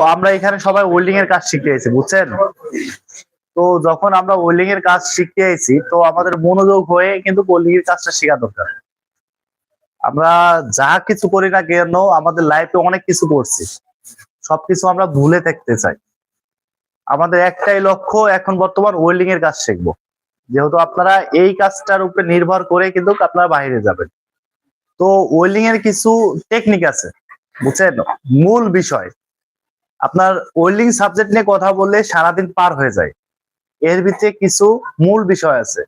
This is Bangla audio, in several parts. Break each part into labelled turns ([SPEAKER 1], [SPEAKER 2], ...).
[SPEAKER 1] তো আমরা এখানে সবাই ওয়েল্ডিং এর কাজ শিখতে এসেছি, বুঝছেন? তো যখন আমরা ওয়েল্ডিং এর কাজ শিখতে এসেছি, তো আমাদের মনোযোগ হয়ে কিন্তু ওয়েল্ডিং এর কাজটা শেখা দরকার। আমরা যা কিছু করি না কেন, আমাদের লাইফে অনেক কিছু করছি। সবকিছু আমরা ভুলে থাকতে চাই। আমাদের একটাই লক্ষ্য, এখন বর্তমান ওয়েল্ডিং এর কাজ শিখব। যেহেতু আপনারা এই কাজটার উপরে নির্ভর করে কিন্তু আপনারা বাইরে যাবেন। তো ওয়েল্ডিং এর কিছু টেকনিক আছে, বুঝছেন? মূল বিষয় আপনার ওয়েল্ডিং সাবজেক্ট নিয়ে কথা বললে সারাদিন পার হয়ে যায়। এর ভিতরে কিছু মূল বিষয় আছে।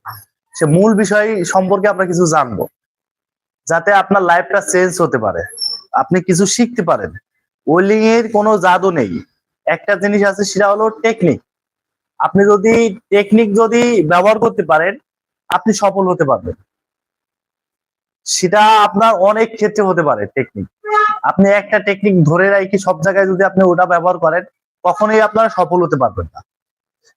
[SPEAKER 1] সে মূল বিষয় সম্পর্কে আমরা কিছু জানব। যাতে আপনার লাইফটা চেঞ্জ হতে পারে। আপনি কিছু শিখতে পারেন। ওয়েল্ডিং এর কোনো জাদু নেই। একটা জিনিস আছে, সেটা হলো টেকনিক আপনি যদি টেকনিক যদি ব্যবহার করতে পারেন, আপনি সফল হতে পারবেন। সেটা আপনার অনেক ক্ষেত্রে হতে পারে টেকনিক আপনি একটা টেকনিক ধরে রাখি সব জায়গায় যদি আপনি ওটা ব্যবহার করেন, কখনোই আপনারা সফল হতে পারবেন না।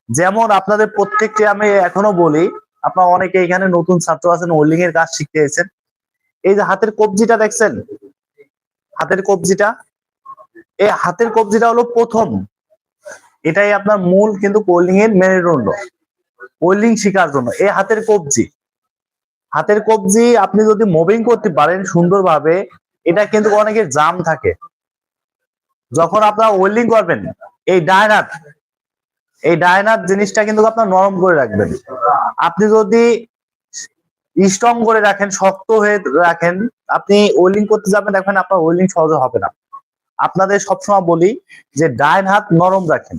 [SPEAKER 1] যেমন আপনাদের প্রত্যেককে আমি এখনও বলি, আপনার অনেকে এখানে নতুন ছাত্র আছেন ওয়েল্ডিং এর কাজ শিখতে এসেছেন। এই যে হাতের কবজিটা দেখছেন? হাতের কবজিটা? এই হাতের কবজিটা হলো প্রথম। এটাই আপনার মূল কিন্তু ওয়েল্ডিং এর মেরুদণ্ড ওয়েল্ডিং শেখার জন্য। এই হাতের কবজি। হাতের কবজি আপনি যদি মুভিং করতে পারেন সুন্দরভাবে, এটা কিন্তু অনেকের জাম থাকে। যখন আপনার ওয়েল্ডিং করবেন, এই ডাইন হাত এই হাত জিনিসটা কিন্তু আপনার নরম করে রাখবেন। আপনি যদি স্ট্রং করে রাখেন, শক্ত হয়ে রাখেন, আপনি ওয়েল্ডিং করতে যাবেন, দেখবেন আপনার ওয়েল্ডিং সহজে হবে না। আপনাদের সবসময় বলি যে ডাইন হাত নরম রাখেন।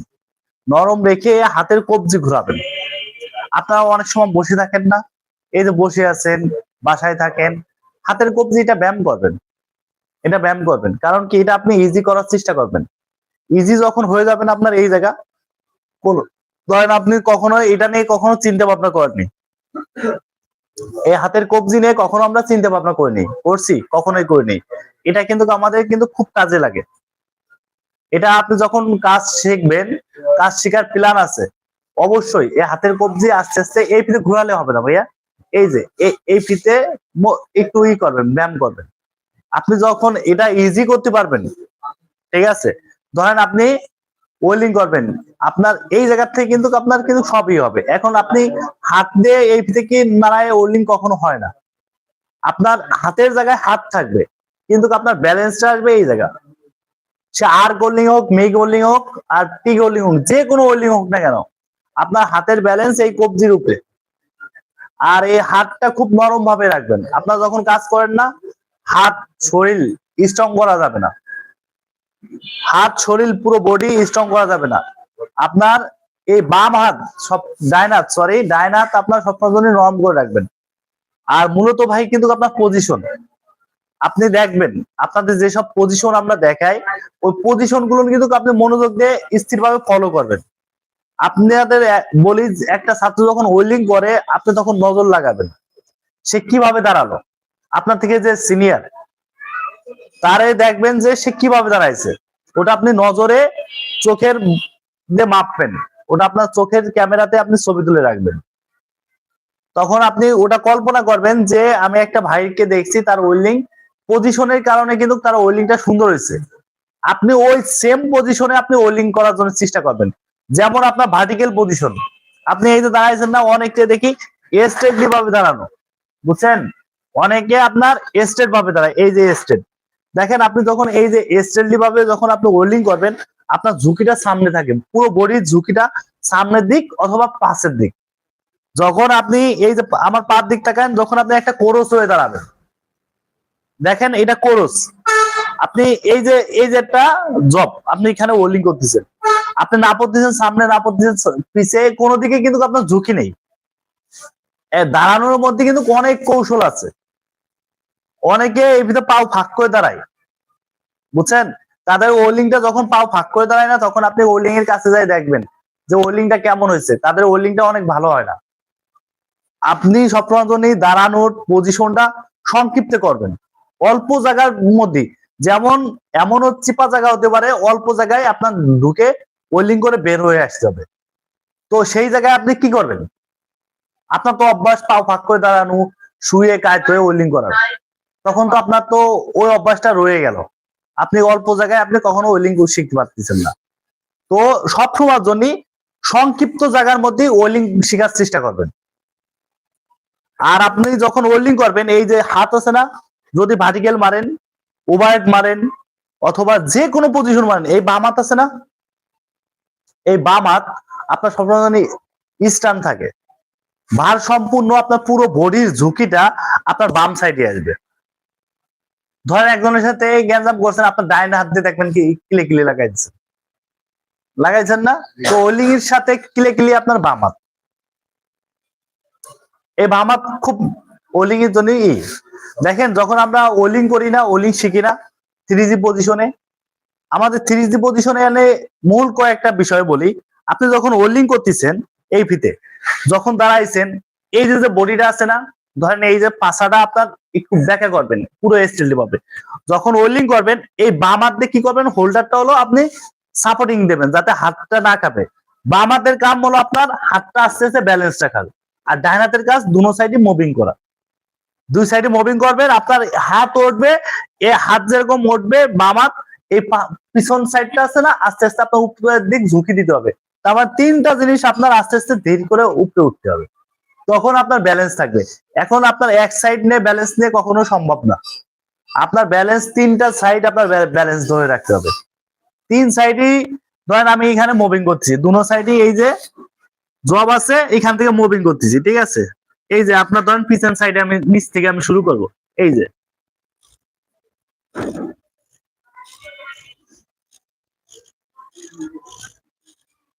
[SPEAKER 1] নরম রেখে হাতের কবজি ঘোরাবেন। আপনারা অনেক সময় বসে থাকেন না এই যে বসে আছেন, বাসায় থাকেন, হাতের কবজি এটা ব্যায়াম করবেন। এটা ব্যায়াম করবেন। কারণ কি, এটা আপনি ইজি করার চেষ্টা করবেন। ইজি যখন হয়ে যাবেন আপনার এই জায়গা, কোন ধরেন আপনি কখনো এটা নিয়ে কখনো চিন্তা ভাবনা করেননি। এই হাতের কবজি নিয়ে কখনো আমরা চিন্তা ভাবনা করিনি, করছি, কখনোই করিনি। এটা কিন্তু আমাদের কিন্তু খুব কাজে লাগে। এটা আপনি যখন কাজ শিখবেন, কাজ শেখার প্ল্যান আছে, অবশ্যই এই হাতের কবজি আস্তে আস্তে এই ফিতে ঘোরালে হবে না ভাইয়া। এই যে এই- ফিতে একটু ই করবেন, ব্যায়াম করবেন। আপনি যখন এটা ইজি করতে পারবেন, ঠিক আছে? ধরেন আপনি ওয়েল্ডিং করবেন, আপনার এই জায়গা থেকে কিন্তু আপনার কিন্তু সবই হবে। এখন আপনি হাত দিয়ে এই থেকে নাড়ায় ওয়েল্ডিং কখনো হয় না। আপনার হাতের জায়গায় হাত থাকবে, কিন্তু আপনার ব্যালেন্সটা আসবে এই জায়গা। সে আর গোল্ডিং হোক মেঘ গোল্ডিং হোক, আর টি গোল্ডিং হোক, যে কোনো ওয়েল্ডিং হোক না কেন, আপনার হাতের ব্যালেন্স এই কবজির উপরে আর এই হাতটা খুব নরম ভাবে রাখবেন। আপনার যখন কাজ করেন না, হাত, শরীর স্ট্রং করা যাবে না। হাত, শরীর, পুরো বডি স্ট্রং করা যাবে না। আপনার এই বাম হাত, সব হাত সরি হাত আপনার সবসময় জন্য নরম করে রাখবেন। আর মূলত ভাই কিন্তু আপনার পজিশন আপনি দেখবেন, আপনাদের যেসব পজিশন আমরা দেখাই, ওই পজিশনগুলো কিন্তু আপনি মনোযোগ দিয়ে স্থিরভাবে ফলো করবেন। আপনাদের বলি একটা ছাত্র যখন ওয়েল্ডিং করে, আপনি তখন নজর লাগাবেন। সে কীভাবে দাঁড়াল? আপনার থেকে যে সিনিয়র তারে দেখবেন যে সে কীভাবে দাঁড়াইছে। ওটা আপনি নজরে চোখের দিয়ে মাপবেন। ওটা আপনার চোখের ক্যামেরাতে আপনি ছবি তুলে রাখবেন। তখন আপনি ওটা কল্পনা করবেন যে আমি একটা ভাইকে দেখছি, তার ওয়েল্ডিং পজিশনের কারণে কিন্তু তার ওয়েল্ডিংটা সুন্দর হয়েছে। আপনি ওই সেম পজিশনে আপনি ওয়েল্ডিং করার জন্য চেষ্টা করবেন। যেমন আপনার ভার্টিক্যাল পজিশন আপনি এই যে দাঁড়াইছেন না, অনেককে দেখি স্ট্রেটলি ভাবে দাঁড়ানো। বুঝছেন? অনেকে আপনার স্ট্রেট ভাবে দাঁড়ায়, এই যে স্ট্রেট দেখেন, আপনি যখন এই যে স্ট্রেটলি ভাবে যখন আপনি ওয়েল্ডিং করবেন, আপনার ঝুঁকিটা সামনে থাকে। পুরো বডির ঝুঁকিটা সামনের দিক অথবা পাশের দিক। যখন আপনি এই যে আমার পার দিক তাকান, যখন আপনি একটা কোরস হয়ে দাঁড়াবেন। দেখেন, এটা কোরস। আপনি এই যে এই যে একটা জব আপনি এখানে ওয়েল্ডিং করতেছেন। আপনি না পড়তেছেন, সামনে না পড়তেছেন পিছে কোনো দিকে কিন্তু আপনার ঝুঁকি নেই। দাঁড়ানোর মধ্যে কিন্তু অনেক কৌশল আছে। অনেকে এই ভিতরে পাও ফাঁক করে দাঁড়ায়। বুঝছেন? তাদের ওয়েল্ডিংটা যখন পাও ফাঁক করে দাঁড়ায় না, তখন আপনি ওয়েল্ডিং এর কাছে যাই দেখবেন যে ওয়েল্ডিংটা কেমন হয়েছে। তাদের ওয়েল্ডিংটা অনেক ভালো হয় না। আপনি জন্য দাঁড়ানোর পজিশনটা সংক্ষিপ্ত করবেন। অল্প জায়গার মধ্যে যেমন এমনও চিপা জায়গা হতে পারে, অল্প জায়গায় আপনার ঢুকে ওয়েল্ডিং করে বের হয়ে আসতে হবে। তো সেই জায়গায় আপনি কি করবেন? আপনার তো অভ্যাস, পাও ফাঁক করে দাঁড়ানো, শুয়ে কায়ত হয়ে ওয়েল্ডিং করার তখন তো আপনার তো ওই অভ্যাসটা রয়ে গেল। আপনি অল্প জায়গায় আপনি কখনো ওয়েল্ডিং শিখতে পারতেছেন না। তো সব সময়ের জন্য সংক্ষিপ্ত জায়গার মধ্যে ওয়েল্ডিং শেখার চেষ্টা করবেন। আর আপনি যখন ওয়েল্ডিং করবেন, এই যে হাত আছে না, যদি ভার্টিক্যাল মারেন ওভারহেড মারেন অথবা যে কোনো পজিশন মারেন এই বাম হাত আছে না? এই বাম হাত আপনার সবসময় স্টান থাকে। ভার সম্পূর্ণ আপনার পুরো বডির ঝুঁকিটা আপনার বাম সাইডে আসবে। ধরেন একজনের সাথে গ্যাঞ্জাম করছেন আপনার ডাইন হাত দিয়ে দেখবেন কি কিলে কিলে লাগাইছেন। লাগাইছেন না? তো ওলিং এর সাথে কিলে কিলে আপনার বাম হাত এই বাম হাত খুব ওলিং এর জন্য ই। দেখেন, যখন আমরা ওলিং করি না ওলিং শিখি না থ্রি জি পজিশনে আমাদের থ্রি জি পজিশনে এনে মূল কয়েকটা বিষয় বলি। আপনি যখন ওলিং করতেছেন, এই ফিতে, যখন দাঁড়াইছেন, এই যে বডিটা আছে না, ধরেন এই যে পাশাটা আপনার একটু ব্যাকা করবেন, পুরো স্টিল পাবে যখন ওয়েল্ডিং করবেন, এই বাম হাত দিয়ে কি করবেন হোল্ডারটা হলো আপনি সাপোর্টিং দেবেন, যাতে হাতটা না কাঁপে। বাম হাতের কাম হলো আপনার হাতটা আস্তে আস্তে ব্যালেন্স রাখার আর ডান হাতের কাজ, দুনো সাইডে মুভিং করা। দুই সাইডে মুভিং করবেন আপনার হাত উঠবে, এ হাত যেরকম উঠবে বাম হাত এই পিছন সাইডটা আছে না, আস্তে আস্তে আপনার উপরের দিক ঝুঁকি দিতে হবে। তারপর তিনটা জিনিস আপনার আস্তে আস্তে ধীর করে উপরে উঠতে হবে। তখন আপনার ব্যালেন্স থাকবে। এখন আপনার এক সাইড নিয়ে ব্যালেন্স নিয়ে কখনো সম্ভব না। আপনার ব্যালেন্স তিনটা সাইড আপনার ব্যালেন্স ধরে রাখতে হবে। তিন সাইডই ধরেন আমি এখানে মুভিং করছি। দুনো সাইডই এই যে জব আছে, এখান থেকে মুভিং করতেছি, ঠিক আছে? এই যে আপনার ধরেন পিছন সাইডে আমি নিচ থেকে আমি শুরু করব। এই যে।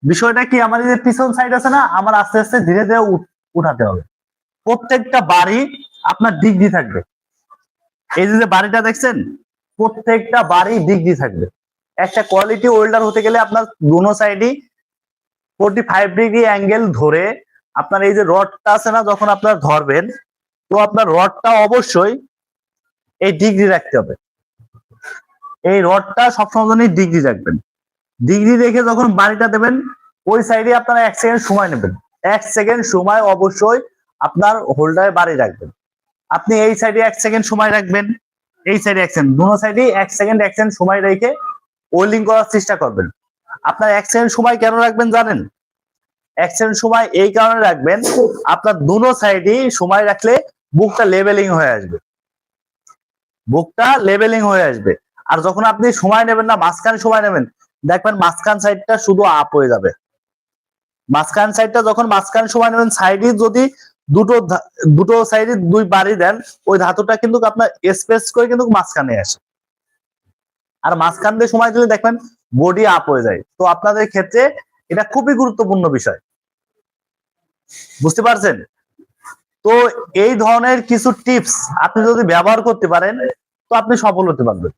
[SPEAKER 1] বিষয়টা কি এই যে পিছন সাইড আছে না, আমার আস্তে আস্তে ধীরে ধীরে উঠাতে হবে। প্রত্যেকটা বাড়ি আপনার ডিগ্রি থাকবে। এই যে বাড়িটা দেখছেন, প্রত্যেকটা বাড়ি ডিগ্রি থাকবে। একটা কোয়ালিটি ওয়েল্ডার হতে গেলে আপনার দুনো সাইডই ফোর্টি ফাইভ ডিগ্রি অ্যাঙ্গেল ধরে আপনার এই যে রডটা আছে না, যখন আপনার ধরবেন, তো আপনার রডটা অবশ্যই এই ডিগ্রি রাখতে হবে। এই রডটা সবসময় ডিগ্রি রাখবেন। ডিগ্রি রেখে যখন বাড়িটা দেবেন, ওই সাইডে আপনারা এক সেকেন্ড সময় নেবেন। এক সেকেন্ড সময় অবশ্যই আপনার হোল্ডারে বাড়ি রাখবেন। আপনি এই সাইডে এক সেকেন্ড সময় রাখবেন, এই সাইডে এক সেকেন্ড, দুনো সাইডে এক সেকেন্ড এক সেকেন্ড সময় রেখে ওয়েল্ডিং করার চেষ্টা করবেন। আপনার এক সেকেন্ড সময় কেন রাখবেন জানেন? সেকেন্ড সময় এই কারণে রাখবেন, আপনার দুনো সাইডে সময় রাখলে বুকটা লেভেলিং হয়ে আসবে। বুকটা লেভেলিং হয়ে আসবে। আর যখন আপনি সময় নেবেন না, মাঝখানে সময় নেবেন, দেখবেন মাঝখান সাইডটা শুধু আপ হয়ে যাবে। মাঝখান সাইডটা যখন মাঝখান সময় নেবেন সাইডে যদি দুটো দুটো সাইডে দুই বাড়ি দেন, ওই ধাতুটা কিন্তু আপনার স্পেস করে কিন্তু মাঝখানে আসে। আর মাঝখান দিয়ে সময় দিলে দেখবেন বডি আপ হয়ে যায়। তো আপনাদের ক্ষেত্রে এটা খুবই গুরুত্বপূর্ণ বিষয়। বুঝতে পারছেন? তো এই ধরনের কিছু টিপস আপনি যদি ব্যবহার করতে পারেন, তো আপনি সফল হতে পারবেন।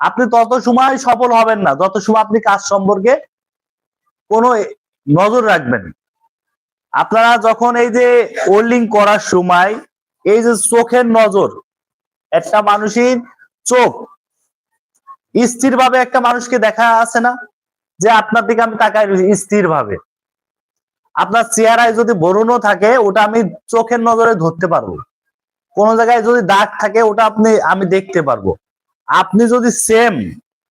[SPEAKER 1] আপনি তত সময় সফল হবেন না, যত সময় আপনি কাজ সম্পর্কে কোনো নজর রাখবেন আপনারা যখন এই যে ওল্ডিং করার সময়, এই যে চোখের নজর, একটা মানুষের চোখ স্থির ভাবে একটা মানুষকে দেখা আছে না? যে আপনার দিকে আমি তাকাই স্থির ভাবে আপনার চেহারায় যদি বরুণও থাকে, ওটা আমি চোখের নজরে ধরতে পারব। কোন জায়গায় যদি দাগ থাকে, ওটা আপনি, আমি দেখতে পারব। আপনি যদি সেম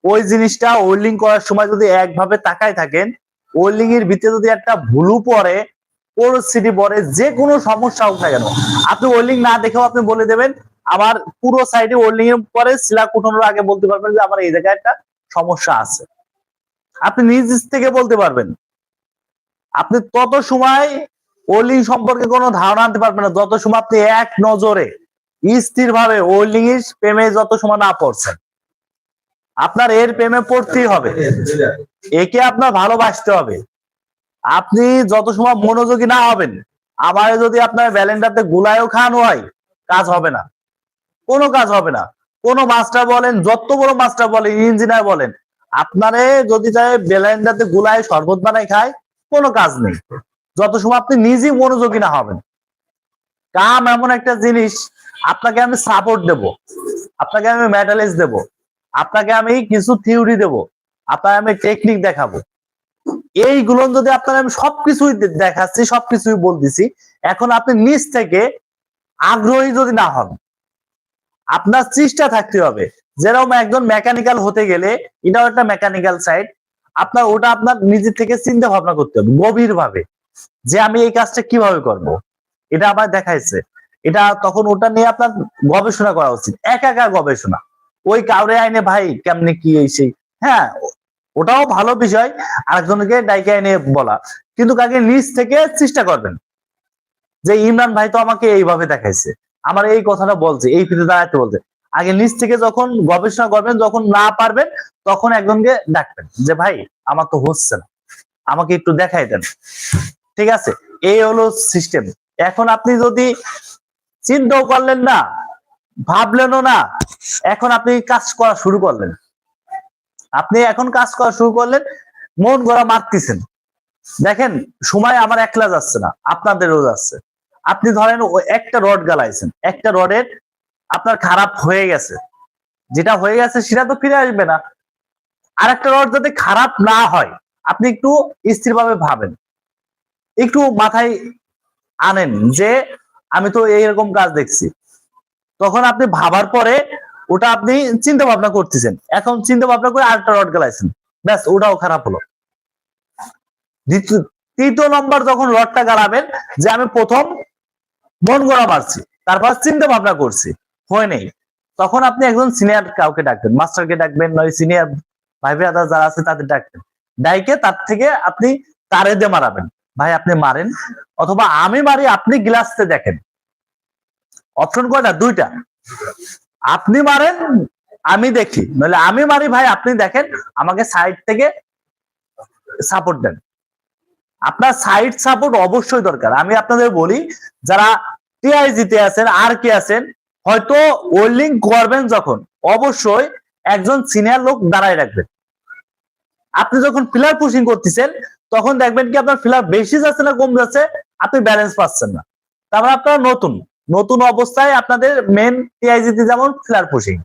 [SPEAKER 1] ওই জিনিসটা ওয়েল্ডিং করার সময় যদি একভাবে তাকায় থাকেন ওয়েল্ডিং এর ভিতরে যদি একটা ভুলু পড়ে পরিস্থিতি পড়ে যে কোনো সমস্যা হোক না কেন, আপনি ওয়েল্ডিং না দেখেও আপনি বলে দেবেন, আমার পুরো সাইডে ওয়েল্ডিং এর পরে শিলা কুটানোর আগে বলতে পারবেন যে আমার এই জায়গায় একটা সমস্যা আছে। আপনি নিজ থেকে বলতে পারবেন। আপনি তত সময় ওয়েল্ডিং সম্পর্কে কোনো ধারণা আনতে পারবেন না। যত সময় আপনি এক নজরে স্থির ভাবে ওয়েল্ডিং এর প্রেমে যত সময় না পড়ছেন, আপনার এর প্রেমে পড়তেই হবে। একে আপনার ভালোবাসতে হবে। আপনি যত সময় মনোযোগী না হবেন আমারে যদি আপনার ব্যালেন্ডারতে গুলায়ও খান হয়, কাজ হবে না। কোনো কাজ হবে না। কোনো মাস্টার বলেন, যত বড় মাস্টার বলেন, ইঞ্জিনিয়ার বলেন, আপনারে যদি চাই ব্যালেন্ডারতে গুলায় শরবত বানাই খায় কোনো কাজ নেই। যত সময় আপনি নিজেই মনোযোগী না হবেন। কাম এমন একটা জিনিস, আপনাকে আমি সাপোর্ট দেব। আপনাকে আমি মেটালিস্ট দেব। আপনাকে আমি কিছু থিওরি দেব। আপনাকে আমি টেকনিক দেখাবো। এইগুলো যদি আপনার আমি সবকিছুই দেখাচ্ছি, সবকিছুই বলতেছি, এখন আপনি নিজ থেকে আগ্রহী যদি না হন, আপনার চেষ্টা থাকতে হবে। যেরকম একজন মেকানিক্যাল হতে গেলে, এটাও একটা মেকানিক্যাল সাইড আপনার, ওটা আপনার নিজের থেকে চিন্তা ভাবনা করতে হবে গভীর ভাবে যে আমি এই কাজটা কীভাবে করব। এটা আবার দেখাইছে। এটা তখন ওটা নিয়ে আপনার গবেষণা করা উচিত, একা একা গবেষণা। ওই কাউরে আইনে, ভাই, কেমনে কি এই সেই হ্যাঁ ওটাও ভালো বিষয়, আরেকজনকে ডাইকে এনে বলা। কিন্তু কাকে নিজ থেকে চেষ্টা করবেন। যে, ইমরান ভাই তো আমাকে এইভাবে দেখাইছে। আমার এই কথাটা বলছে, এই ফিতে দাঁড়াতে বলছে। আগে নিজ থেকে যখন গবেষণা করবেন, যখন না পারবেন, তখন একজনকে ডাকবেন যে, ভাই, আমার তো হচ্ছে না। আমাকে একটু দেখাই দেন। ঠিক আছে? এই হলো সিস্টেম এখন আপনি যদি চিন্তাও করলেন না, ভাবলেনও না, এখন আপনি কাজ করা শুরু করলেন। আপনি এখন কাজ করা শুরু করলেন, মন গড়া মারতেছেন। দেখেন, সময় আমার একলা যাচ্ছে না, আপনাদেরও যাচ্ছে। আপনি ধরেন একটা রড গালাইছেন, একটা রডের আপনার খারাপ হয়ে গেছে। যেটা হয়ে গেছে সেটা তো ফিরে আসবে না। আর একটা রড যাতে খারাপ না হয়, আপনি একটু স্থিরভাবে ভাবেন। একটু মাথায় আনেন যে, আমি তো এইরকম কাজ দেখছি। তখন আপনি ভাবার পরে ওটা আপনি চিন্তা ভাবনা করতেছেন। এখন চিন্তা ভাবনা করে আরেকটা রড গেলাইছেন। ব্যাস, ওটাও খারাপ হলো। তৃতীয় নম্বর যখন রডটা গালাবেন যে, আমি প্রথম মন গড়া মারছি তারপর চিন্তা ভাবনা করছি। হয় নেই। তখন আপনি একজন সিনিয়র কাউকে ডাকবেন মাস্টারকে ডাকবেন, নয় সিনিয়র ভাই ব্রাদার যারা আছে তাদের ডাকবেন। ডাইকে তার থেকে আপনি তারে দিয়ে মারাবেন। ভাই, আপনি মারেন, অথবা আমি মারি, আপনি গ্লাসতে দেখেন। অপশন কয়টা? দুইটা। আপনি মারেন, আমি দেখি। নইলে আমি মারি, ভাই, আপনি দেখেন, আমাকে সাইড থেকে সাপোর্ট দেন। আপনার সাইড সাপোর্ট অবশ্যই দরকার। আমি আপনাদের বলি, যারা টিআইজিতে আছেন আর কে আছেন হয়তো ওয়েল্ডিং করবেন যখন, অবশ্যই একজন সিনিয়র লোক দাঁড়ায় রাখবেন। আপনি যখন ফিলার পুশিং করতেছেন, তখন দেখবেন কি আপনার ফিলার বেশি যাচ্ছে না কম যাচ্ছে, আপনি ব্যালেন্স পাচ্ছেন না। তারপরে আপনার নতুন নতুন অবস্থায় আপনাদের মেন টিআইজিতে যেমন ফিলার পুশিং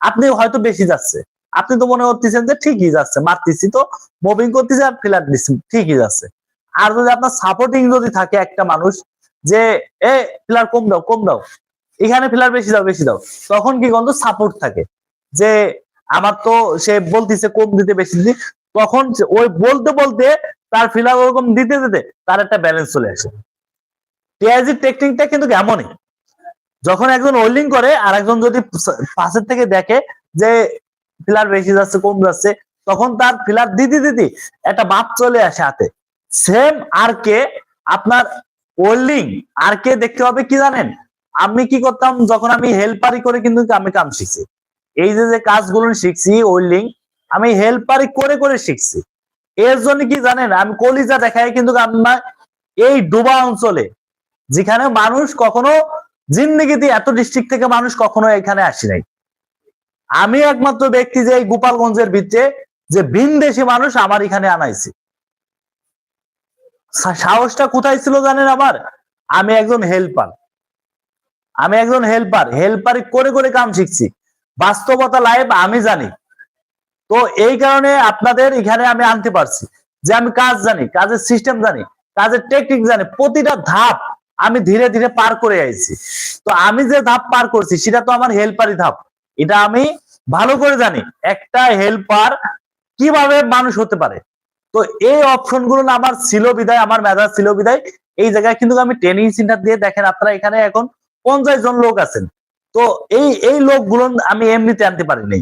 [SPEAKER 1] আপনি হয়তো বেশি যাচ্ছে। আপনি তো মনে করতেছেন যে ঠিকই যাচ্ছে, মারতেছি তো মুভিং করতেছি আর ফিলার দিচ্ছি, ঠিকই যাচ্ছে। আর যদি আপনার সাপোর্টিং যদি থাকে একটা মানুষ, যে, এ ফিলার কম দাও কম দাও। এখানে ফিলার বেশি দাও বেশি দাও। তখন কি গন্ধ সাপোর্ট থাকে। যে আমার তো সে বলতেছে, কম দিতে বেশি দিতে তখন ওই বলতে বলতে তার ফিলার ওরকম দিতে দিতে তার একটা ব্যালেন্স চলে আসে। টিআইজি টেকনিকটা কিন্তু এমনই। যখন একজন ওয়েল্ডিং করে আর একজন যদি পাশের থেকে দেখে যে ফিলার বেশি যাচ্ছে, কম যাচ্ছে, তখন তার ফিলার দিতে দিতে একটা বাপ চলে আসে হাতে। সেম আর কে আপনার ওয়েল্ডিং আর কে দেখতে হবে কি জানেন? আমি কি করতাম? যখন আমি হেল্পারি করে কিন্তু আমি কাম শিখছি। এই যে যে কাজগুলো শিখছি ওয়েল্ডিং আমি হেল্পারি করে করে শিখছি। এর জন্য কি জানেন, আমি কলিজা দেখাই কিন্তু আমার এই ডুবা অঞ্চলে, যেখানে মানুষ কখনো জিন্দিগিতে এত ডিস্ট্রিক্ট থেকে মানুষ কখনো এখানে আসি নাই। আমি একমাত্র ব্যক্তি যে এই গোপালগঞ্জের ভিতরে যে ভিন ভিনদেশি মানুষ আমার এখানে আনাইছি। সাহসটা কোথায় ছিল জানেন আমার আমি একজন হেল্পার আমি একজন হেল্পার হেল্পার করে করে কাম শিখছি। বাস্তবতা লাইভ আমি জানি। তো এই কারণে আপনাদের এখানে আমি আনতে পারছি যে আমি কাজ জানি, কাজের সিস্টেম জানি, কাজের টেকনিক জানি, প্রতিটা ধাপ আমি ধীরে ধীরে পার করে আইছি। তো আমি যে ধাপ পার করছি, সেটা তো আমার হেল্পারই ধাপ। এটা আমি ভালো করে জানি, একটা হেল্পার কীভাবে মানুষ হতে পারে। তো এই অপশনগুলো আমার ছিল বিদায়, আমার মেধা ছিল বিদায়। এই জায়গায় কিন্তু আমি ট্রেনিং সেন্টার দিয়ে দেখেন আপনারা এখানে এখন পঞ্চাশ জন লোক আছেন। তো এই এই লোকগুলো আমি এমনিতে আনতে পারিনি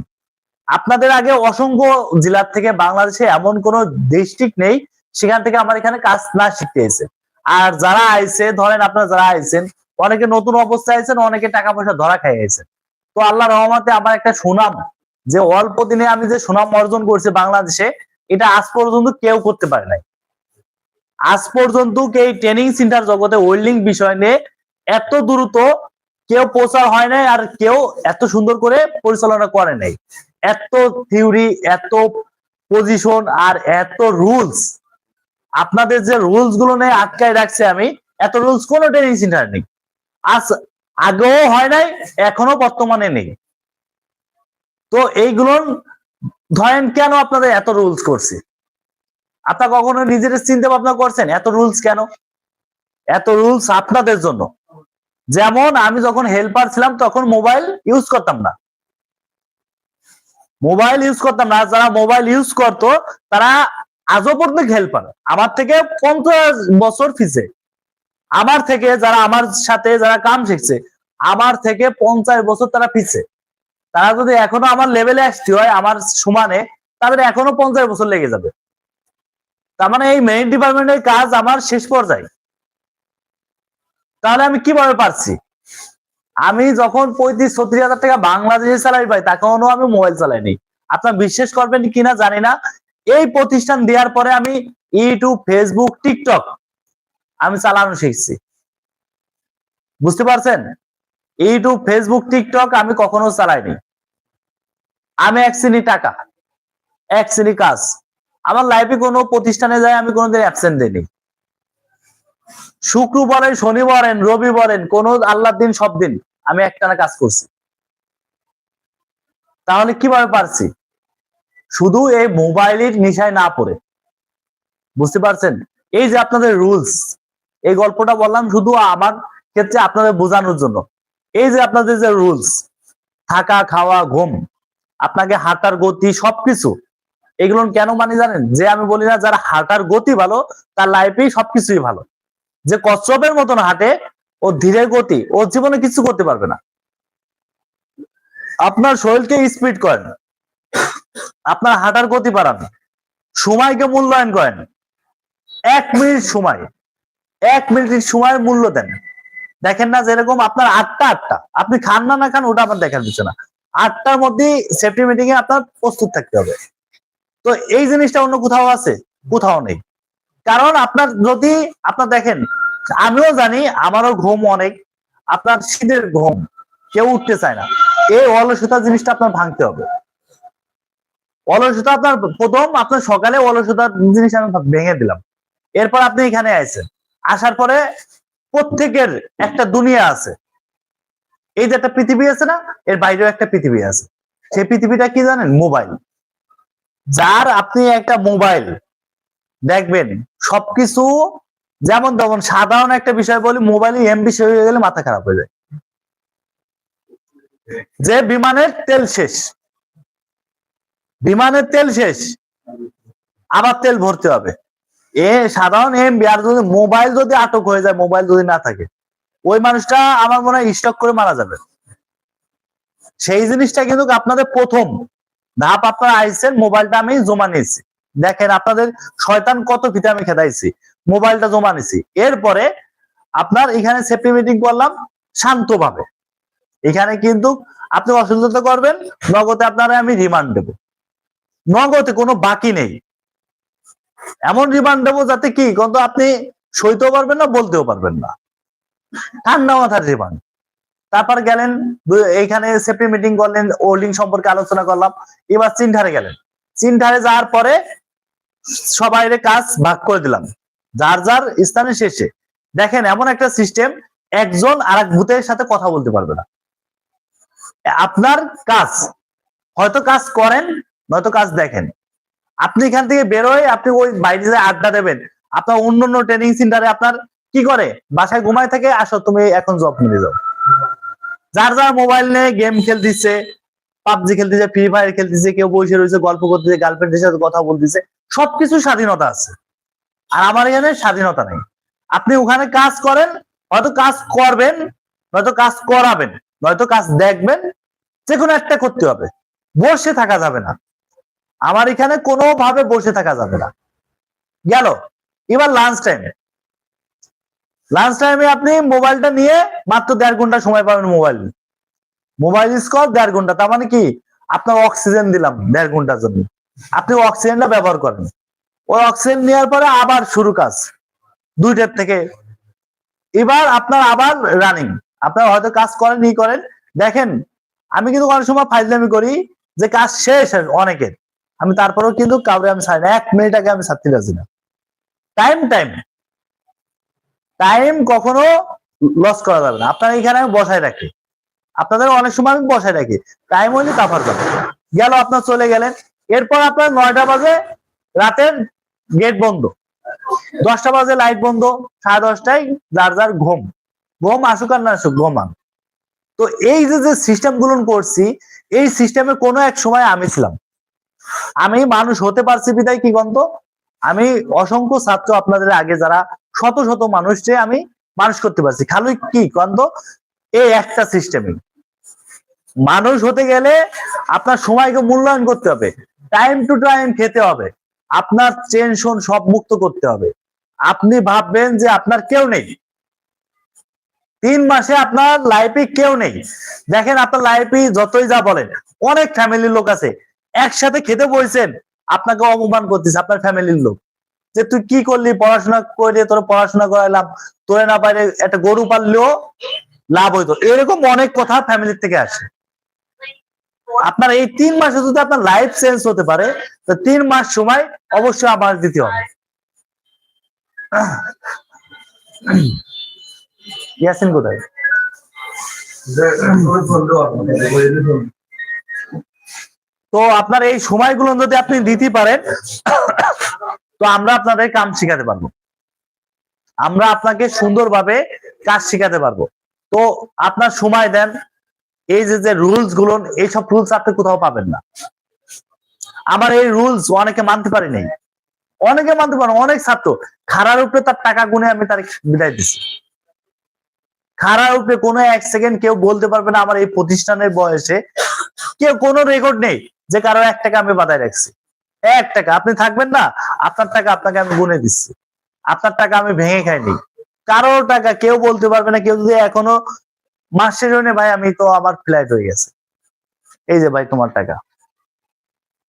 [SPEAKER 1] আপনাদের আগে অসংখ্য জেলার থেকে বাংলাদেশে এমন কোন ডিস্ট্রিক্ট নেই, সেখান থেকে আমার এখানে কাজ না শিখতে এসে। আর যারা আইছে ধরেন আপনারা যারা আইছেন অনেকে নতুন অবস্থায় আইছেন অনেকে টাকা পয়সা ধরা খাই আইছেন তো আল্লাহ রহমতে আমার একটা সুনাম, যে অল্প দিনে আমি যে সুনাম অর্জন করছি বাংলাদেশে, এটা আজ পর্যন্ত কেউ করতে পারে নাই। আজ পর্যন্ত এই ট্রেনিং সেন্টার জগতে ওয়েল্ডিং বিষয় নিয়ে এত দ্রুত কেউ প্রচার হয় নাই আর কেউ এত সুন্দর করে পরিচালনা করে নাই। এত থিওরি এত পজিশন আর এত রুলস আপনাদের যে রুলসগুলো নিয়ে আটকায় রাখছে আমি, এত রুলস কোনো ট্রেনিং সেন্টার নেই। আজ আগেও হয় নাই, এখনও বর্তমানে নেই। তো এইগুলো ধরেন কেন আপনাদের এত রুলস করছে? আপনার কখনো নিজের চিন্তা ভাবনা করছেন, এত রুলস কেন? এত রুলস আপনাদের জন্য। যেমন আমি যখন হেল্পার ছিলাম, তখন মোবাইল ইউজ করতাম না। মোবাইল ইউজ করতাম না। যারা মোবাইল ইউজ করতো, তারা আজও পর্যন্ত খেল পারে আমার থেকে পঞ্চাশ বছর ফিসে আমার থেকে যারা আমার সাথে যারা কাম শিখছে, আমার থেকে পঞ্চাশ বছর তারা পিছে। তারা যদি এখনও আমার লেভেলে আসতে হয়, আমার সমানে, তাদের এখনও পঞ্চাশ বছর লেগে যাবে। তার মানে এই মেইন ডিপার্টমেন্টের কাজ আমার শেষ পর্যায়ে। তাহলে আমি কীভাবে পারছি? আমি যখন পঁয়ত্রিশ, ছত্রিশ হাজার টাকা বাংলাদেশে স্যালারি পাই, তখনও আমি মোবাইল চালাইনি। আপনার বিশ্বাস করবেন কিনা জানি না। এই প্রতিষ্ঠান দেওয়ার পরে আমি ইউটিউব ফেসবুক টিকটক আমি চালানো শিখছি। বুঝতে পারছেন? ইউটিউব ফেসবুক টিকটক আমি কখনো চালাইনি। আমি এক শ্রেণি টাকা, এক শ্রেণি কাজ। আমার লাইফে কোনো প্রতিষ্ঠানে যায় আমি কোনোদিন অ্যাবসেন্ট দিইনি। শুক্র বলেন শনি কোন আল্লাহর দিন, সব দিন আমি একটানা কাজ করছি। তাহলে কীভাবে পারছি? শুধু এই মোবাইলের নিশায় না পড়ে। বুঝতে পারছেন? এই যে আপনাদের রুলস, এই গল্পটা বললাম শুধু আমার ক্ষেত্রে আপনাদের বোঝানোর জন্য। এই যে আপনাদের যে রুলস, থাকা, খাওয়া, ঘুম, আপনাকে হাঁটার গতি, সবকিছু, এগুলো কেন মানে জানেন? যে আমি বলি না, যারা হাঁটার গতি ভালো, তার লাইফেই সবকিছুই ভালো। যে কচ্ছপের মতন হাঁটে, ও ধীরে গতি, ও জীবনে কিছু করতে পারবে না। আপনার শরীরকে স্পিড করেন। আপনার হাঁটার গতি বাড়ান। সময়কে মূল্যায়ন করেন। এক মিনিট সময়। এক মিনিট সময়ের মূল্য দেন। দেখেন না যেরকম আপনার আটটা আটটা। আপনি খান না না খান, ওটা আমার দেখার বিষয় না। আটটার মধ্যে সেফটি মিটিং এ আপনার প্রস্তুত থাকতে হবে। তো এই জিনিসটা অন্য কোথাও আছে? কোথাও নেই। কারণ আপনার যদি, আপনার দেখেন, আমিও জানি আমারও ঘুম অনেক, আপনার শীতের ঘুম, কেউ উঠতে চায় না। এই অলসতা জিনিসটা আপনার ভাঙতে হবে। অলসতা আপনার প্রথম, আপনার সকালে অলসতা জিনিস আমি ভেঙে দিলাম। এরপর আপনি এখানে আইছেন। আসার পরে প্রত্যেকের একটা দুনিয়া আছে। এই যে একটা পৃথিবী আছে না, এর বাইরেও একটা পৃথিবী আছে। সেই পৃথিবীটা কি জানেন? মোবাইল। যার আপনি একটা মোবাইল দেখবেন, সবকিছু যেমন তেমন সাধারণ একটা বিষয় বলি মোবাইলে এমবি শেষ হয়ে গেলে মাথা খারাপ হয়ে যায়। যে বিমানের তেল শেষ, বিমানের তেল শেষ, আবার তেল ভরতে হবে। এ সাধারণ এমবি আর যদি মোবাইল যদি আটক হয়ে যায় মোবাইল যদি না থাকে, ওই মানুষটা আমার মনে হয় স্টক করে মারা যাবে। সেই জিনিসটা কিন্তু আপনাদের প্রথম। ধাপ আপনারা আইসেন মোবাইলটা আমি জমা নিয়েছি। দেখেন আপনাদের শয়তান কত আমি খেদাইছি, মোবাইলটা জমা নিছি। এরপরে আপনার এখানে সেফটি মিটিং করলাম শান্তভাবে। এখানে কিন্তু আপনি অসুস্থতা করবেন, নগদে আপনারা আমি রিমান্ড দেব। নগদে কোনো বাকি নেই। এমন রিমান্ড দেবো যাতে কি? কিন্তু আপনি সইতেও পারবেন না, বলতেও পারবেন না। ঠান্ডা মাথার রিমান্ড তারপর গেলেন, এইখানে সেফটি মিটিং করলেন ওল্ডিং সম্পর্কে আলোচনা করলাম। এবার চিন্তারে গেলেন। চিন্তারে যাওয়ার পরে সবাই কাজ ভাগ করে দিলাম। যার যার স্থানে শেষে। দেখেন, এমন একটা সিস্টেম একজন আর এক ভূতের সাথে কথা বলতে পারবে না। আপনার কাজ, হয়তো কাজ করেন, নয়তো কাজ দেখেন। আপনি এখান থেকে বেরোয়, আপনি ওই বাইরে যে আড্ডা দেবেন, আপনার অন্য অন্য ট্রেনিং সেন্টারে আপনার কি করে? বাসায় ঘুমায় থাকে, আসো, তুমি এখন জব মিলে যাও। যার যার মোবাইল নিয়ে গেম খেলতেছে পাবজি খেলতেছে ফ্রি ফায়ার খেলতেছে, কেউ বসে রয়েছে, গল্প করতেছে গার্লফ্রেন্ডের সাথে কথা বলতেছে সবকিছু স্বাধীনতা আছে। আর আমার এখানে স্বাধীনতা নেই। আপনি ওখানে কাজ করেন, হয়তো কাজ করবেন, নয়তো কাজ করাবেন, নয়তো কাজ দেখবেন যে কোনো একটা করতে হবে। বসে থাকা যাবে না। আমার এখানে কোনোভাবে বসে থাকা যাবে না। গেল। এবার লাঞ্চ টাইমে লাঞ্চ টাইমে আপনি মোবাইলটা নিয়ে মাত্র দেড় ঘণ্টা সময় পাবেন মোবাইল। মোবাইল স্কোর দেড় ঘণ্টা। তার মানে কি? আপনার অক্সিজেন দিলাম দেড় ঘণ্টার জন্য। আপনি অক্সিজেনটা ব্যবহার করেন। ওই অক্সিজেন নেওয়ার পরে আবার শুরু কাজ। দুইটার থেকে। এবার আপনার আবার রানিং আপনার হয়তো কাজ করেন, ই করেন। দেখেন, আমি কিন্তু অনেক সময় ফাইজলামি করি যে কাজ শেষ অনেকের। আমি তারপরেও কিন্তু কাউরে আমি ছাড়ি না। এক মিনিট আগে আমি ছাড়তে পারছি না। টাইম টাইম টাইম কখনো লস করা যাবে না। আপনার এখানে আমি বসায় রাখি। আপনাদের অনেক সময় আমি বসায় রাখি। টাইম হইলে কাফার যাবে গেল, আপনার চলে গেলেন। এরপর আপনার নয়টা বাজে, রাতের গেট বন্ধ। দশটা বাজে লাইট বন্ধ, সাড়ে দশটায় যার যার ঘুম। ঘুম আসুক আর না আসুক ঘুমান তো এই যে যে সিস্টেমগুলো করছি, এই সিস্টেমে কোনো এক সময় আমি ছিলাম। আমি মানুষ হতে পারছি বিদায় কি গন্ধ আমি অসংখ্য ছাত্র আপনাদের আগে যারা শত শত মানুষকে আমি মানুষ করতে পারছি। খালি কি গন্ধ এই একটা সিস্টেমে মানুষ হতে গেলে আপনার সময়কে মূল্যায়ন করতে হবে। টাইম টু টাইম খেতে হবে। আপনার টেনশন সব মুক্ত করতে হবে। আপনি ভাববেন যে আপনার কেউ নেই। তিন মাসে আপনার লাইফে কেউ নেই। দেখেন আপনার লাইফে যতই যা বলেন, অনেক ফ্যামিলির লোক আছে, একসাথে খেতে বসেছেন আপনাকে অপমান করতেছে আপনার ফ্যামিলির লোক। যে তুই কি করলি, পড়াশোনা করে তোর পড়াশোনা করাইলাম, তোরে না পারে একটা গরু পাললেও লাভ হইতো। এরকম অনেক কথা ফ্যামিলির থেকে আসে। আপনার এই তিন মাসে যদি আপনার লাইফ চেঞ্জ হতে পারে, তো তিন মাস সময় অবশ্যই আমার দিতে হবে। কোথায়? তো আপনার এই সময়গুলো যদি আপনি দিতে পারেন, তো আমরা আপনাদের কাম শিখাতে পারব। আমরা আপনাকে সুন্দরভাবে কাজ শিখাতে পারব। তো আপনার সময় দেন এই যে যে রুলসগুলো, এইসব রুলস আপনি কোথাও পাবেন না। আমার এই রুলস অনেকে মানতে পারি নাই। অনেকে মানতে পারে অনেক ছাত্র। খারার উপরে তার টাকা গুনে আমি তার বিদায় দিছি। খারার উপরে কোনো এক সেকেন্ড কেউ বলতে পারবে না আমার এই প্রতিষ্ঠানের বয়সে। কেউ কোনো রেকর্ড নেই যে কারও এক টাকা আমি বাধায় রাখছি। এক টাকা, আপনি থাকবেন না, আপনার টাকা আপনাকে আমি গুনে দিচ্ছি। আপনার টাকা আমি ভেঙে খাইনি। কারোর টাকা কেউ বলতে পারবে না, কেউ যদি এখনও জন্য ভাই আমি তো আমার ফ্ল্যাট হয়ে গেছে। এই যে ভাই তোমার টাকা।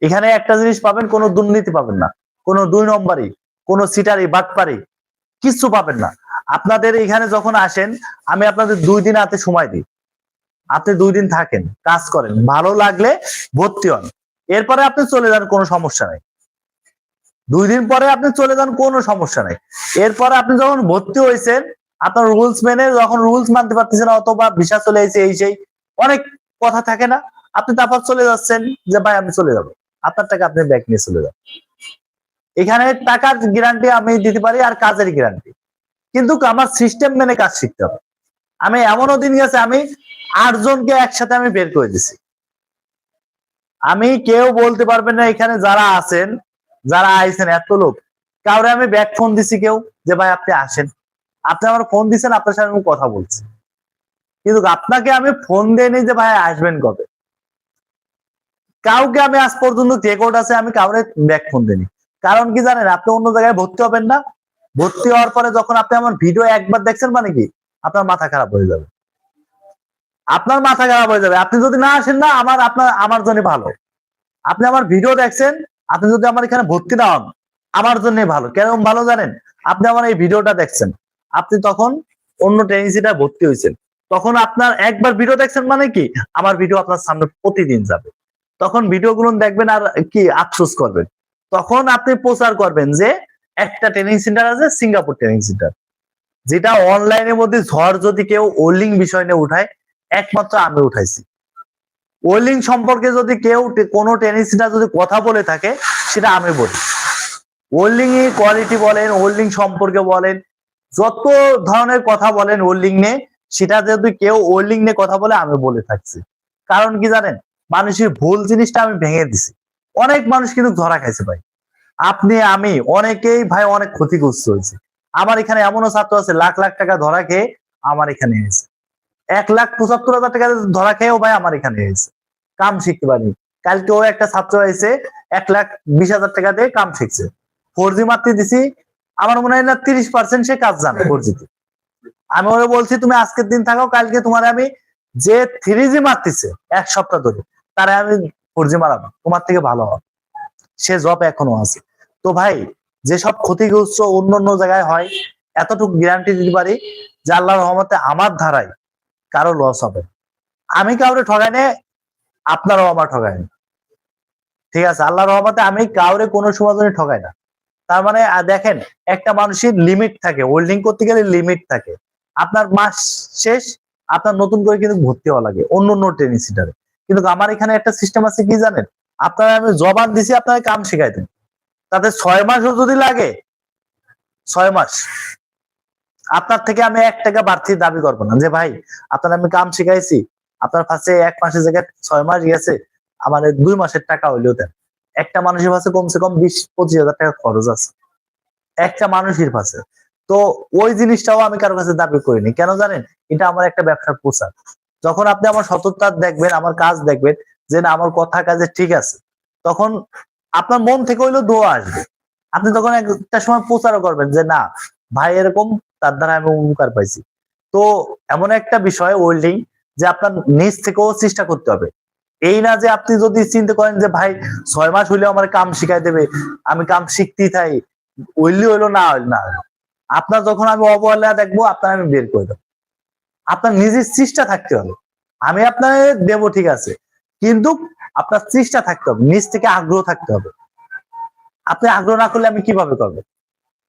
[SPEAKER 1] এখানে একটা জিনিস পাবেন, কোনো দুর্নীতি পাবেন না। কোনো দুই নম্বরই, কোনো সিটারি বাটপারি, কিচ্ছু পাবেন না। আপনাদের এখানে যখন আসেন, আমি আপনাদের দুই দিন হাতে সময় দিই। আপনি দুই দিন থাকেন, কাজ করেন, ভালো লাগলে ভর্তি হন। এরপরে আপনি চলে যান, কোনো সমস্যা নাই। দুই দিন পরে আপনি চলে যান, কোনো সমস্যা নাই। এরপরে আপনি যখন ভর্তি হয়েছেন আপনার রুলস মেনে যখন রুলস মানতে পারতেছেন না অথবা ভিসা চলে এসে এই সেই, অনেক কথা থাকে না। আপনি তারপর চলে যাচ্ছেন যে, ভাই, আমি চলে যাব। আপনার টাকা আপনি ব্যাগ নিয়ে চলে যাবেন এখানে টাকার গ্যারান্টি আমি দিতে পারি আর কাজের গ্যারান্টি কিন্তু আমার সিস্টেম মেনে কাজ শিখতে হবে। আমি এমনও দিন গেছে, আমি আটজনকে একসাথে আমি বের করে দিছি। আমি কেউ বলতে পারবেন না এখানে যারা আছেন, যারা আইছেন, এত লোক। কাউরে আমি ব্যাক ফোন দিছি কেউ যে, ভাই, আপনি আসেন। আপনি আমার ফোন দিচ্ছেন আপনার সাথে আমি কথা বলছি। কিন্তু আপনাকে আমি ফোন দেয়নি যে, ভাই, আসবেন কবে? কাউকে আমি আজ পর্যন্ত রেকর্ড আছে, আমি কাউরে ব্যাক ফোন দিইনি। কারণ কি জানেন, আপনি অন্য জায়গায় ভর্তি হবেন না। ভর্তি হওয়ার পরে যখন আপনি আমার ভিডিও একবার দেখছেন মানে কি? আপনার মাথা খারাপ হয়ে যাবে। আপনার মাথা খারাপ হয়ে যাবে। আপনি যদি না আসেন না, আমার, আপনার, আমার জন্য ভালো। আপনি আমার ভিডিও দেখছেন, আপনি যদি আমার এখানে ভর্তি না হন, আমার জন্য ভালো। কেন ভালো জানেন? আপনি আমার এই ভিডিওটা দেখছেন। আপনি তখন অন্য টেনিসিটা ভর্তি হয়েছেন। তখন আপনার একবার ভিডিও দেখছেন মানে কি? আমার ভিডিও আপনার সামনে প্রতিদিন যাবে। তখন ভিডিওগুলো দেখবেন আর কি আফসোস করবেন। তখন আপনি প্রচার করবেন যে একটা ট্রেনিং সেন্টার আছে সিঙ্গাপুর ট্রেনিং সেন্টার যেটা অনলাইনের মধ্যে ঝড় যদি কেউ ওল্ডিং বিষয় নিয়ে উঠায়, একমাত্র আমি উঠাইছি। ওয়েল্ডিং সম্পর্কে যদি কেউ কোনো টেনিস সেন্টার যদি কথা বলে থাকে, সেটা আমি বলি। ওয়েল্ডিং এর কোয়ালিটি বলেন ওয়েল্ডিং সম্পর্কে বলেন যত ধরনের কথা বলেন ওয়েল্ডিং নিয়ে, সেটা যদি কেউ ওয়েল্ডিং নিয়ে কথা বলে, আমি বলে থাকছি। কারণ কি জানেন? মানুষের ভুল জিনিসটা আমি ভেঙে দিছি। অনেক মানুষ কিন্তু ধরা খাইছে ভাই। আপনি, আমি, অনেকেই ভাই অনেক ক্ষতিগ্রস্ত হয়েছে। আমার এখানে এমনও ছাত্র আছে, লাখ লাখ টাকা ধরা খেয়ে আমার এখানে এসেছে। এক লাখ পঁচাত্তর হাজার টাকা ধরা খেয়েও ভাই আমার এখানে এসেছে। কাম শিখতে পারি কালকে ও একটা ছাত্র এসে এক লাখ বিশ হাজার টাকা দিয়ে কাম শিখছে। ফোর জি মারতে দিছি আমার মনে হয় না তিরিশ পার্সেন্ট সে কাজ জানে। ফোর জিতে আমি ওরা বলছি, তুমি আজকের দিন থাকো, কালকে তোমার আমি যে থ্রি জি মারতেছে, এক সপ্তাহ ধরে, তারা আমি ফোর জি মারাবো, তোমার থেকে ভালো হবে। সে জব এখনও আছে। তো ভাই যেসব ক্ষতিগ্রস্ত অন্য অন্য জায়গায় হয়, এতটুকু গ্যারান্টি দিতে পারি যে আল্লাহর রহমতে আমার ধারায় কারও লস হবে আমি কাউরে ঠগাই নে আপনারাও আমার ঠগাই না ঠিক আছে, আল্লাহর রহমতে আমি কাউরে কোনো সময় ঠগাই না। তার মানে দেখেন, একটা মানুষের লিমিট থাকে হোল্ডিং করতে গেলে লিমিট থাকে। আপনার মাস শেষ, আপনার নতুন করে কিন্তু ভর্তি হওয়া লাগে, অন্য অন্য ট্রেনিং সেন্টারে কিন্তু আমার এখানে একটা সিস্টেম আছে, কি জানেন? আপনারা আমি জবান দিছি, আপনাকে কাম শিখাই দেন তাতে ছয় মাসও যদি লাগে, ছয় মাস, আপনার থেকে আমি এক টাকা বাড়তি দাবি করব না। যে ভাই, আপনার আমি কাম শিখাইছি, আপনার কাছে এক মাসের জায়গায় ছয় মাস গেছে, আমার দুই মাসের টাকা হইলেও দেন। একটা মানুষের কাছে কমসে কম বিশ, পঁচিশ হাজার টাকা খরচ আছে। একটা মানুষের কাছে। তো ওই জিনিসটাও আমি কারও কাছে দাবি করিনি। কেন জানেন? এটা আমার একটা ব্যবসার প্রচার। যখন আপনি আমার সততা দেখবেন, আমার কাজ দেখবেন, যে না, আমার কথা কাজে ঠিক আছে, তখন আপনার মন থেকে হইলেও দোয়া আসবে। আপনি তখন একটা সময় প্রচারও করবেন যে না, ভাই এরকম, তার দ্বারা আমি উপকার পাইছি। তো এমন একটা বিষয় ওয়েল্ডিং যে আপনার নিজ থেকেও চেষ্টা করতে হবে। এই না যে আপনি যদি চিন্তা করেন যে, ভাই, ছয় মাস হইলেও আমার কাম শিখাই দেবে, আমি কাম শিখতেই থাই ওইলি হইল না হইল না। হইল। আপনার যখন আমি অবহেলা দেখব, আপনার আমি বের করে দেবো। আপনার নিজের চেষ্টা থাকতে হবে। আমি আপনার দেবো, ঠিক আছে। কিন্তু আপনার চেষ্টা থাকতে হবে, নিজ থেকে আগ্রহ থাকতে হবে। আপনি আগ্রহ না করলে আমি কীভাবে করব?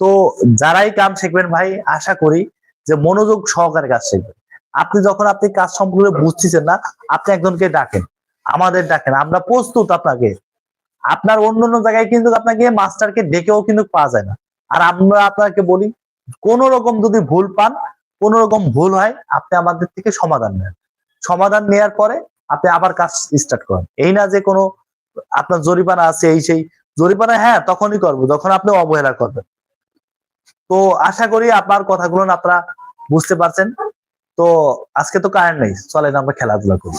[SPEAKER 1] তো যারাই কাম শিখবেন, ভাই, আশা করি যে মনোযোগ সহকারে কাজ শিখবেন। আপনি যখন আপনি কাজ সম্পর্কে বুঝতেছেন না, আপনি একজনকে ডাকেন। আমাদের ডাকেন আমরা প্রস্তুত আপনাকে। আপনার অন্য অন্য জায়গায় কিন্তু আপনাকে মাস্টারকে ডেকেও কিন্তু পাওয়া যায় না। আর আমরা আপনাকে বলি কোন রকম যদি ভুল পান কোন রকম ভুল হয়, আপনি আমাদের থেকে সমাধান নেন। সমাধান নেয়ার পরে আপনি আবার কাজ স্টার্ট করেন। এই না যে কোনো আপনার জরিমানা আছে, এই সেই জরিমানা হ্যাঁ তখনই করব, যখন আপনি অবহেলা করবেন। তো আশা করি আপনার কথাগুলো আপনারা বুঝতে পারছেন। তো আজকে তো কারেন্ট নেই চলেন আমরা খেলাধুলা করি।